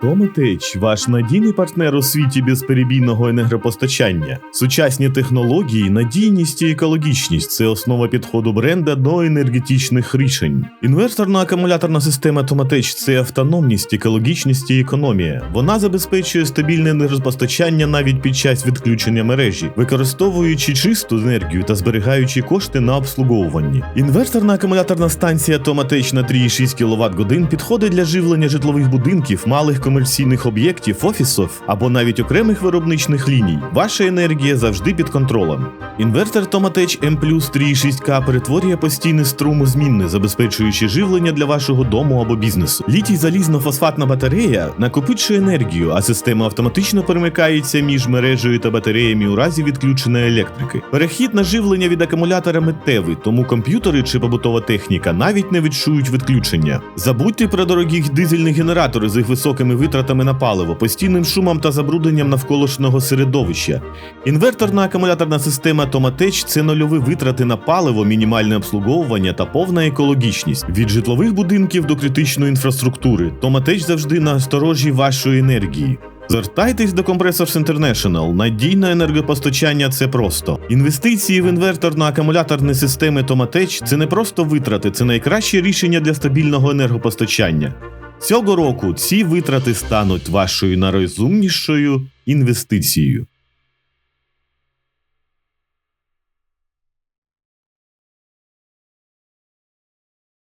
Тометич ваш надійний партнер у світі безперебійного енергопостачання. Сучасні технології, надійність і екологічність це основа підходу бренда до енергетичних рішень. Інверторно-акумуляторна система Тометич це автономність, екологічність і економія. Вона забезпечує стабільне енергопостачання навіть під час відключення мережі, використовуючи чисту енергію та зберігаючи кошти на обслуговуванні. Інверторна акумуляторна станція Тометич на 3,6 кВт годин підходить для живлення житлових будинків, малих комерційних об'єктів, офісів або навіть окремих виробничних ліній. Ваша енергія завжди під контролем. Інвертор Tomatech M 3,6K перетворює постійний струм у змінне, забезпечуючи живлення для вашого дому або бізнесу. Літій залізно-фосфатна батарея накопичує енергію, а система автоматично перемикається між мережею та батареями у разі відключення електрики. Перехід на живлення від акумулятора миттєвий, тому комп'ютери чи побутова техніка навіть не відчують відключення. Забудьте про дорогі дизельні генератори з їх високими витратами на паливо, постійним шумом та забрудненням навколишнього середовища. Інверторна акумуляторна система Tomatech – це нульові витрати на паливо, мінімальне обслуговування та повна екологічність. Від житлових будинків до критичної інфраструктури. Tomatech завжди на осторожі вашої енергії. Звертайтесь до Compressors International. Надійне енергопостачання це просто. Інвестиції в інверторно-акумуляторні системи Tomatech – це не просто витрати, це найкраще рішення для стабільного енергопостачання. Цього року ці витрати стануть вашою найрозумнішою інвестицією.